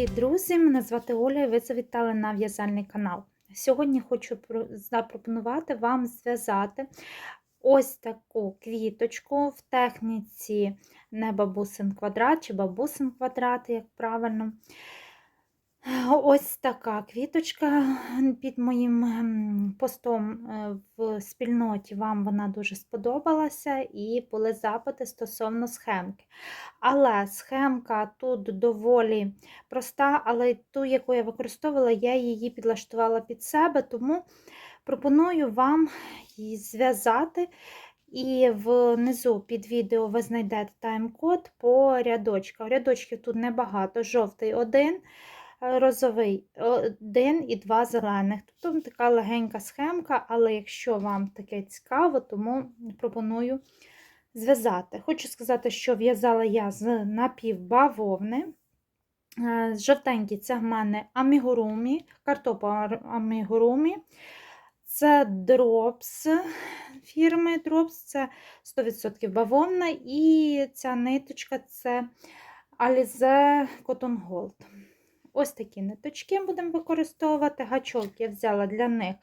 Привіт, друзі! Мене звати Оля і ви завітали на в'язальний канал. Сьогодні хочу запропонувати вам зв'язати ось таку квіточку в техніці не бабусин квадрат чи бабусин квадрат, як правильно. Ось така квіточка під моїм ем, постом е, в спільноті. Вам вона дуже сподобалася, і були запити стосовно схемки. Але схемка тут доволі проста, але ту, яку я використовувала, я її підлаштувала під себе, тому пропоную вам її зв'язати. І внизу під відео ви знайдете тайм-код по рядочках. Рядочків тут небагато, жовтий один розовий один і два зелених. Тобто така легенька схемка, але якщо вам таке цікаво, тому пропоную зв'язати. Хочу сказати, що в'язала я з напівбавовни. Е, Жовтенький це в мене амігурумі, картопа амігурумі. Це дропс фірми Drops, це 100% бавовна, і ця ниточка це Alize Cotton Gold. Ось такі ниточки будемо використовувати. Гачок я взяла для них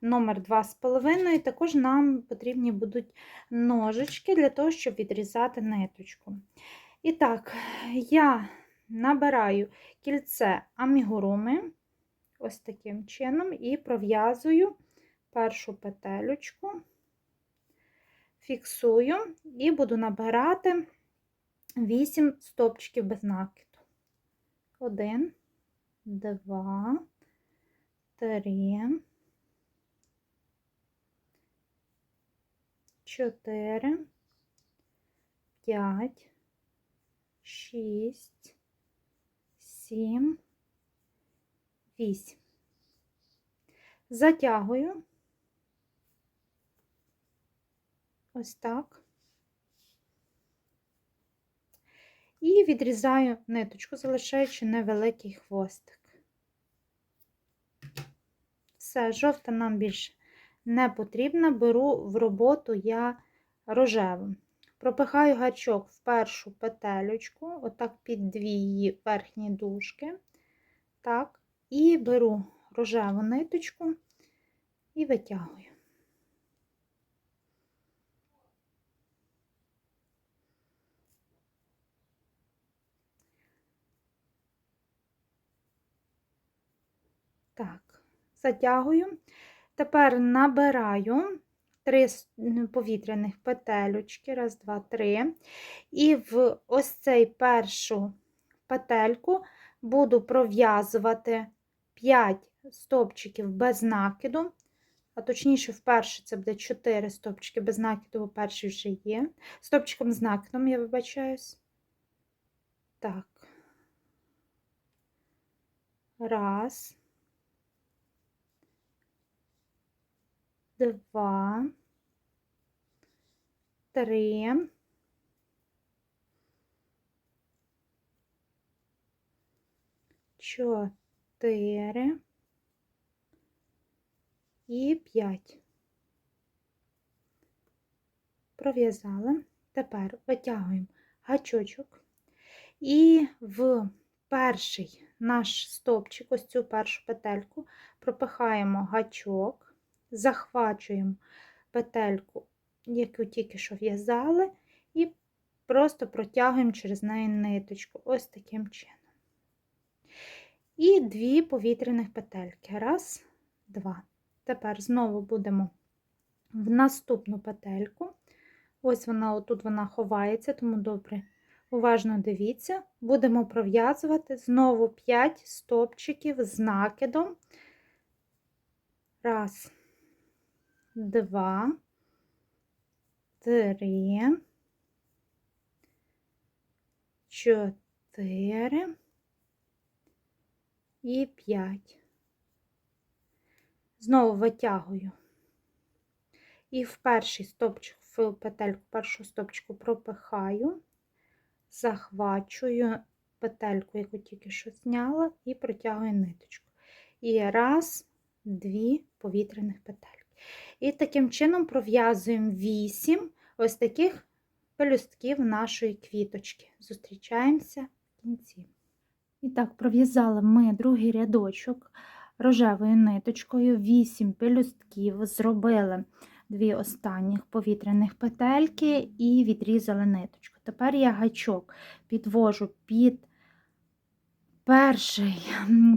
номер 2,5. Також нам потрібні будуть ножички для того, щоб відрізати ниточку. І так, я набираю кільце амігуруми, ось таким чином, і пров'язую першу петелючку, фіксую і буду набирати 8 стопчиків без накиду. Один два, три, чотири, п'ять, шість, сім, вісім. Затягую ось так. І відрізаю ниточку, залишаючи невеликий хвостик. Все, жовта нам більше не потрібна, беру в роботу я рожеву. Пропихаю гачок в першу петелючку, отак під дві її верхні дужки. Так, і беру рожеву ниточку і витягую. Так, затягую. Тепер набираю три повітряних петелючки, раз, два, три. І в ось цей першу петельку буду пров'язувати 5 стовпчиків без накиду, а точніше, вперше це буде 4 стовпчики без накиду, бо перший вже є. Стовпчиком з накидом, я вибачаюсь. Так. Раз. Два, три, чотири і п'ять. Пров'язали. Тепер витягуємо гачочок і в перший наш стовпчик, ось цю першу петельку, пропихаємо гачок захвачуємо петельку, яку тільки що в'язали, і просто протягуємо через неї ниточку, ось таким чином. І дві повітряних петельки. Раз, два. Тепер знову будемо в наступну петельку. Ось вона, отут вона ховається, тому добре, уважно дивіться, будемо пров'язувати знову 5 стопчиків з накидом. Раз, два, три, чотири і п'ять. Знову витягую. І в перший стопчик, в петельку, першу стопчику пропихаю, захвачую петельку, яку тільки що зняла, і протягую ниточку. І раз, дві повітряних петель. І таким чином пров'язуємо 8 ось таких пелюстків нашої квіточки. Зустрічаємося в кінці. І так, пров'язали ми другий рядочок рожевою ниточкою, 8 пелюстків, зробили дві останніх повітряних петельки і відрізали ниточку. Тепер я гачок підвожу під перший,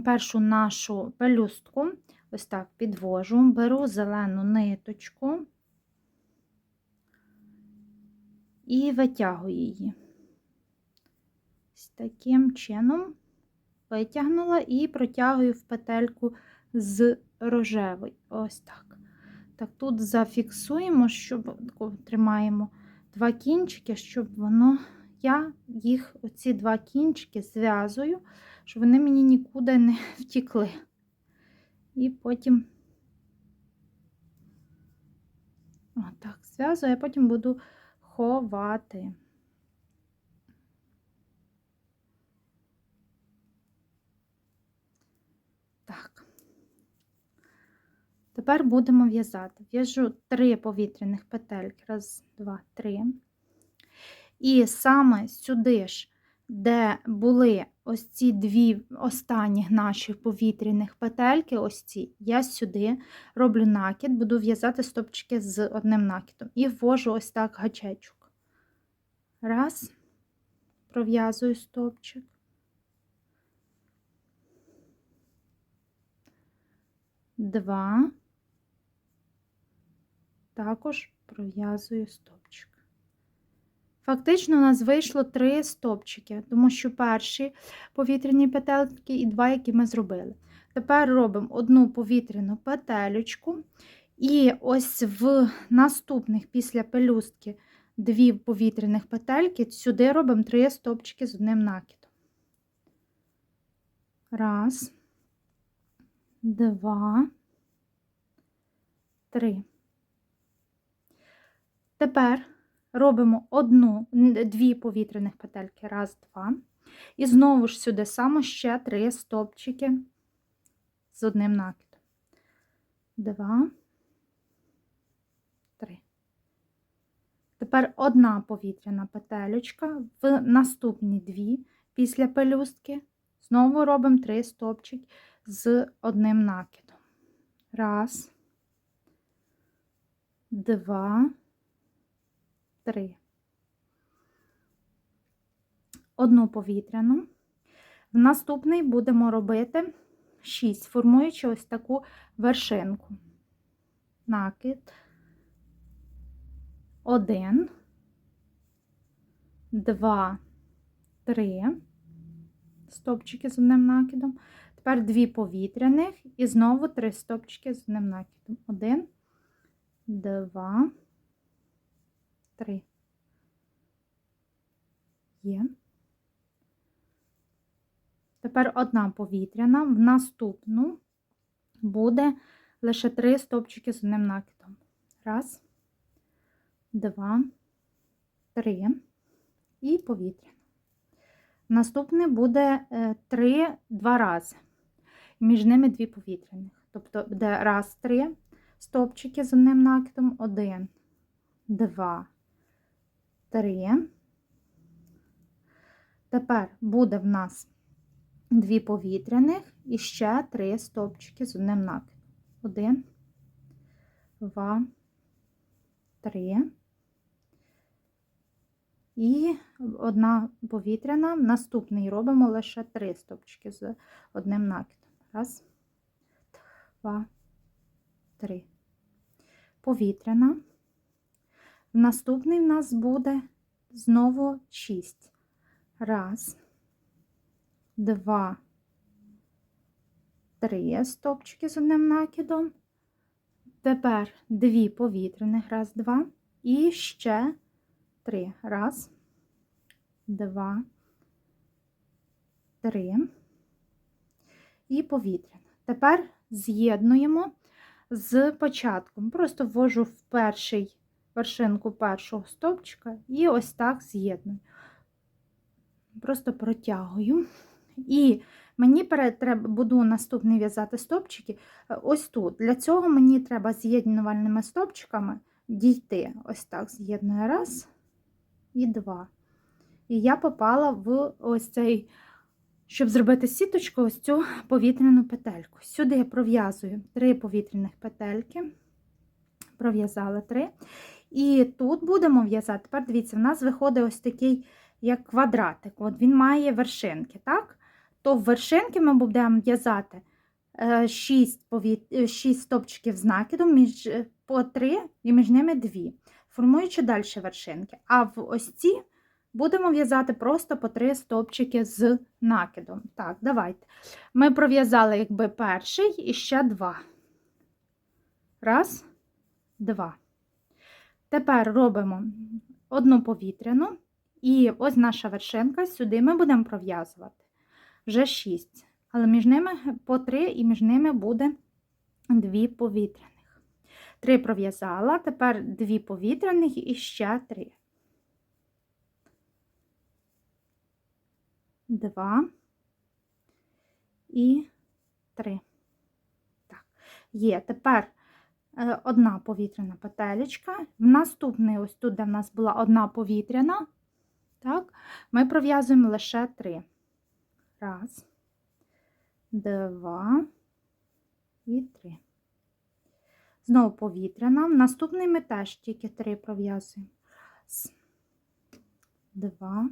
першу нашу пелюстку, ось так підвожу, беру зелену ниточку і витягую її. Ось таким чином витягнула і протягую в петельку з рожевої. Ось так. Так, тут зафіксуємо, щоб тримаємо два кінчики, щоб воно, я їх, оці два кінчики зв'язую, щоб вони мені нікуди не втікли. І потім отак зв'язую, а потім буду ховати. Так. Тепер будемо в'язати. В'яжу три повітряних петельки. Раз, два, три. І саме сюди ж, де були ось ці дві останні наші повітряних петельки, ось ці, я сюди роблю накид, буду в'язати стопчики з одним накидом. І ввожу ось так гачечок. Раз, пров'язую стопчик. Два. Також пров'язую стопчик. Фактично, у нас вийшло три стопчики, тому що перші повітряні петельки і два, які ми зробили. Тепер робимо одну повітряну петелечку, і ось в наступних після пелюстки дві повітряних петельки, сюди робимо три стопчики з одним накидом. Раз, два, три. Тепер робимо одну, дві повітряних петельки, раз, два. І знову ж сюди само ще три стопчики з одним накидом. Два, три. Тепер одна повітряна петелечка, в наступні дві після пелюстки. Знову робимо три стопчики з одним накидом. Раз, два, три. Одну повітряну. В наступний будемо робити 6, формуючи ось таку вершинку. Накид. Один, два, три. Стопчики з одним накидом. Тепер дві повітряних і знову три стопчики з одним накидом. Один, два, три. Є. Тепер одна повітряна, в наступну буде лише три стопчики з одним накидом. Раз, два, три і повітряна. Наступне буде три два рази. Між ними дві повітряних. Тобто буде раз, три стопчики з одним накидом, один, два, три. Тепер буде в нас дві повітряних і ще три стовпчики з одним накидом. Один, два, три. І одна повітряна. Наступний робимо лише три стовпчики з одним накидом. Раз, два, три. Повітряна. Наступний в нас буде знову шість. Раз, два, три стопчики з одним накидом. Тепер дві повітряних, раз, два. І ще три. Раз, два, три. І повітряна. Тепер з'єднуємо з початком. Просто ввожу в перший вершинку першого стовпчика і ось так з'єдную. Просто протягую. І мені треба, буду наступний в'язати стовпчики ось тут. Для цього мені треба з'єднувальними стовпчиками дійти. Ось так з'єдную раз і два. І я попала в ось цей щоб зробити сіточку, ось цю повітряну петельку. Сюди я пров'язую три повітряних петельки, пров'язала три. І тут будемо в'язати. Тепер дивіться, в нас виходить ось такий як квадратик. От Він має вершинки. так? То в вершинки ми будемо в'язати 6 повіт... 6 стопчиків з накидом, між... по 3 і між ними 2, формуючи далі вершинки. А в ось ці будемо в'язати просто по 3 стопчики з накидом. Так, давайте. Ми пров'язали якби перший і ще два. Раз, два. Тепер робимо одну повітряну, і ось наша вершинка, сюди ми будемо пров'язувати вже 6. Але між ними по 3 і між ними буде 2 повітряних. 3 пров'язала, тепер 2 повітряних і ще 3. 2 і 3. Так, є. Тепер одна повітряна петелечка. В наступний, ось тут, де в нас була одна повітряна, так, ми пров'язуємо лише три. Раз, два і три. Знову повітряна. В наступний ми теж тільки три пров'язуємо. Раз, два,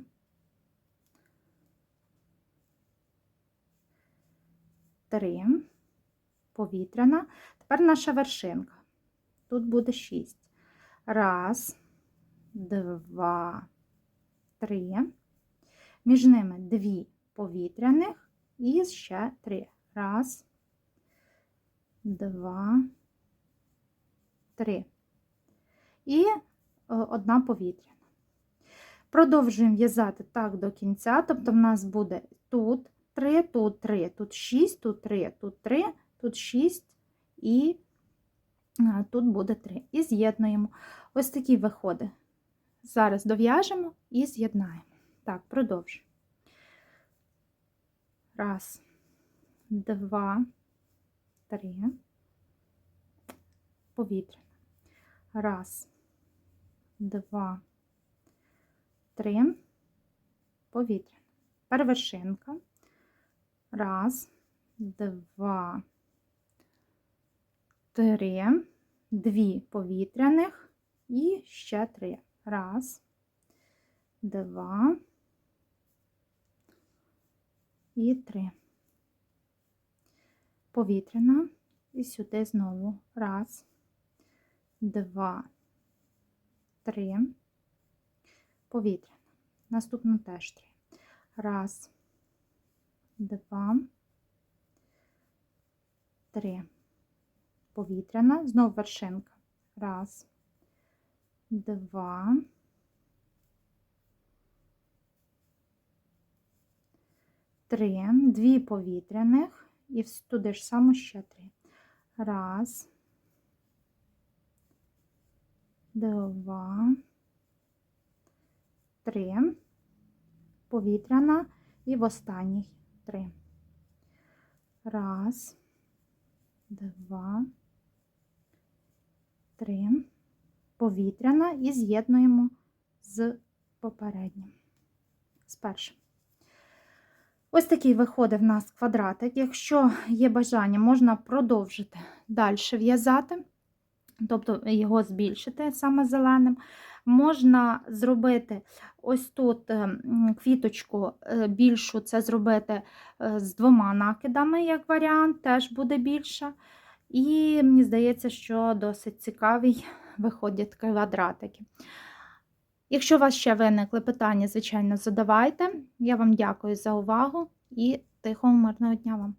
три. Повітряна. Тепер наша вершинка. Тут буде 6. Раз, два, три. Між ними дві повітряних і ще три. Раз, два, три. І е, одна повітряна. Продовжуємо в'язати так до кінця, тобто в нас буде тут 3, тут 3, тут 6, тут 3, тут 3, тут 6 і тут буде 3. І з'єднуємо. Ось такі виходи. Зараз дов'яжемо і з'єднаємо. Так, продовжуємо. Раз, два, три. Повітряно. Раз, два, три. Повітряно. Первершинка. Раз, два, три, дві повітряних і ще три. Раз, два і три. Повітряна. І сюди знову. Раз, два, три. Повітряна. Наступно теж три. Раз, два, три повітряна, знов вершинка. Раз, два, три, дві повітряних. І туди ж само ще три. Раз, два, три, повітряна. І в останній три. Раз, два, три, повітряна і з'єднуємо з попереднім, з першим. Ось такий виходить в нас квадратик. Якщо є бажання, можна продовжити далі в'язати, тобто його збільшити саме зеленим. Можна зробити ось тут е, квіточку е, більшу, це зробити е, з двома накидами, як варіант, теж буде більша. І мені здається, що досить цікавий виходять квадратики. Якщо у вас ще виникли питання, звичайно, задавайте. Я вам дякую за увагу і тихого мирного дня вам!